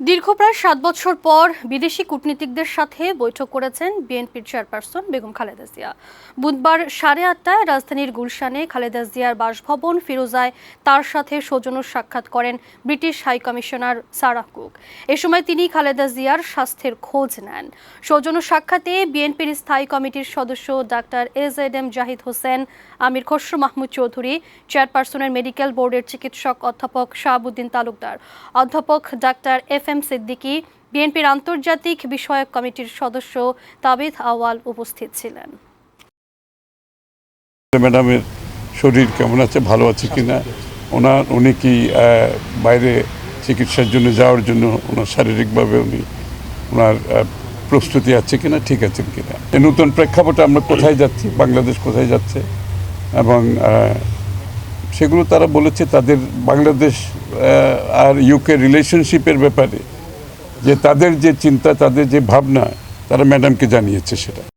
দীর্ঘ প্রায় সাত বছর পর বিদেশি কূটনীতিকদের সাথে বৈঠক করেছেন বিএনপির চেয়ারপারসন বেগম খালেদা জিয়া। বুধবার সাড়ে আটটায় রাজধানীর গুলশানে খালেদা জিয়ার বাসভবন ফিরোজায় তার সাথে সৌজন্য সাক্ষাৎ করেন British high commissioner Sarah Cook. এ সময় তিনি খালেদা জিয়ার স্বাস্থ্যের খোঁজ নেন। সৌজন্য সাক্ষাতে বিএনপির স্থায়ী কমিটির সদস্য doctor A Z M Zahid Hossain, Amir Khasru Mahmud Chowdhury, চেয়ারপারসনের মেডিকেল বোর্ডের চিকিৎসক অধ্যাপক শাহাবুদ্দিন তালুকদার, অধ্যাপক ডাক্তার এফ এম সিদ্দিকী, বিএনপির আন্তর্জাতিক বিষয়ক কমিটির সদস্য তাবিদ আওয়াল উপস্থিত ছিলেন। ম্যাডামের শরীর কেমন আছে, ভালো আছে কিনা? ওনার, উনি কি বাইরে চিকিৎসার জন্য যাওয়ার জন্য ওনার শারীরিকভাবে উনি ওনার প্রস্তুতি আছে কিনা, ঠিক আছেন কিনা? এই নতুন প্রেক্ষাপটে আমরা কোথায় যাচ্ছি, বাংলাদেশ কোথায় যাচ্ছে? এবং সেগুলো তারা বলেছে, তাদের বাংলাদেশ আর ইউকে রিলেশনশিপের ব্যাপারে যে তাদের যে চিন্তা, তাদের যে ভাবনা, তারা ম্যাডামকে জানিয়েছে সেটা।